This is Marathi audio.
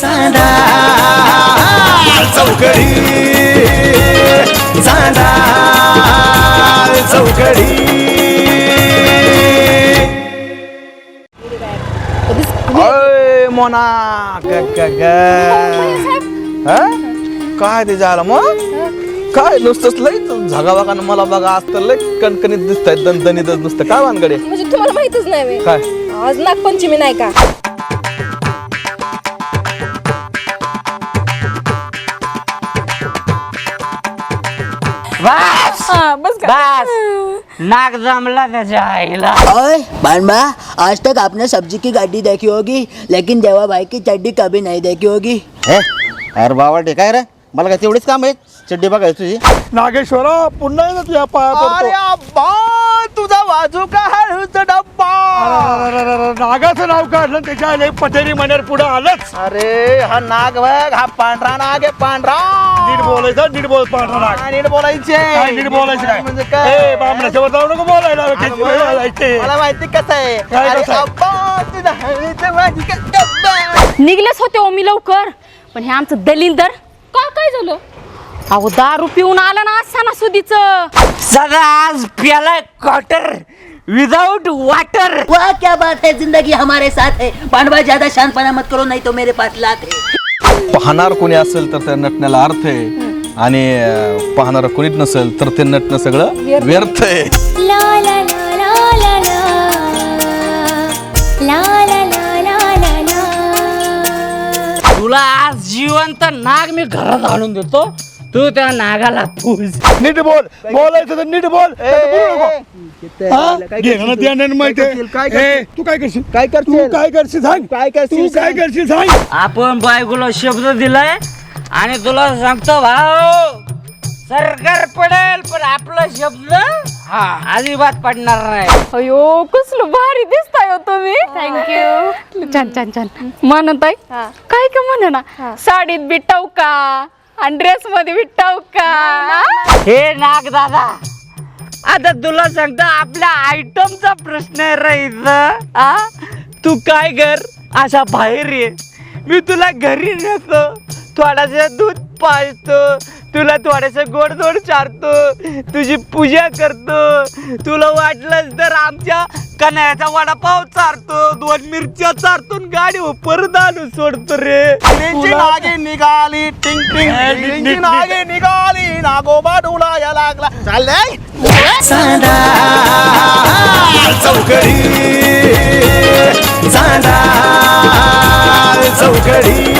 चांदा चौकडी चांदा चौकडी. अय मोना ग ग ग. हा? काय ते झालं मग? काय नुसतंच लय झगावागा मला बघा आज तर लय कणकणीत दिसत आहेत दणदणीतच नुसतं. काय वानगडे म्हणजे तुम्हाला माहितच नाही. काय? आज नागपंचमी नाही का? बस! हा, बस का? बस! नाक जमला त्याच्या आईला ओए बानबा आज तक आपने सब्जी की गाड़ी देखी होगी लेकिन देवा भाई की चड्डी कभी नहीं देखी होगी। हे अरे बाबा ते काय रे. मला काय तेवढीच काम आहेत? चड्डी बघायची तुझी. नागेश्वरा पुन्हा एकदा तुझ्या पाया अरे पडतो अब्बा तुझा वाजू का हळूचा डब्बा. नागाचं नाव काढलं आणि त्याच्या आले पटेरी मनेर पुढे आलंच. अरे हा नाग बघ हा पांढरा नाग आहे पांढरा. नीट बोलायचं नीट बोल हा, नीट बोलायचे काय नीट बोलायचं काय? म्हणजे काय? जाऊ नको बोलायला किती वेळ बोलायचे. मला माहिती कसं आहे? काय अरे कसं आहे? अब्बा तुझा हळूचा वाजू का निघलेच होते ओ मी लवकर. पण हे आमचं दलिंदर का काय झालं? अहो दारू पिऊन आलं ना आज सणासुदीच सदा आज प्यालाय क्वार्टर विदाउट वाटर. वाह क्या बात है जिंदगी हमारे साथ है. पांडवा ज्यादा शांतपना मत करो नहीं तो मेरे पास लात है. पाहणार कोणी असेल तर त्या नटण्याला अर्थ आहे. आणि पाहणार कोणीच नसेल तर ते नटणं सगळं व्यर्थ. आहे. तुला आज जिवंत नाग मी घरात आणून देतो. तू त्या नागाला पूज. नीट बोल. बोलायचं तर नीट बोल. हा? माहिती. तू काय करशील? काय तू करशील? काय करशील सांग. काय करशील? तू काय करशील सांग. आपण बायकोला शब्द दिलाय आणि तुला सांगतो भाऊ सरकार पडेल पण आपला शब्द हा. अजिबात पडणार नाही. अयो कसलं भारी दिसताय हो तुम्ही. थँक्यू छान छान छान म्हणत आहे काय का म्हणे ना साडीत बी टवका आणि ड्रेस मध्ये बी टवका हे नाग दादा आता तुला सांगतो आपल्या आयटमचा प्रश्न आहे आ? तू काय कर? अशा बाहेर ये. मी तुला घरी नेतो. थोडासा दूध पाजतो. तुला थोडंसं गोड गोड चारतो. तुझी पूजा करतो. तुला वाटलंच तर आमच्या कन्याचा वडापाव चारतो दोन मिरच्या चारतो आणि गाडी परत आणून सोडतो रे. नागे निघाली टिंग टिंग नागे निघाली नागोबा डोलाया लागला. चाललंय चांदा चौकडी. चांदा चौकडी.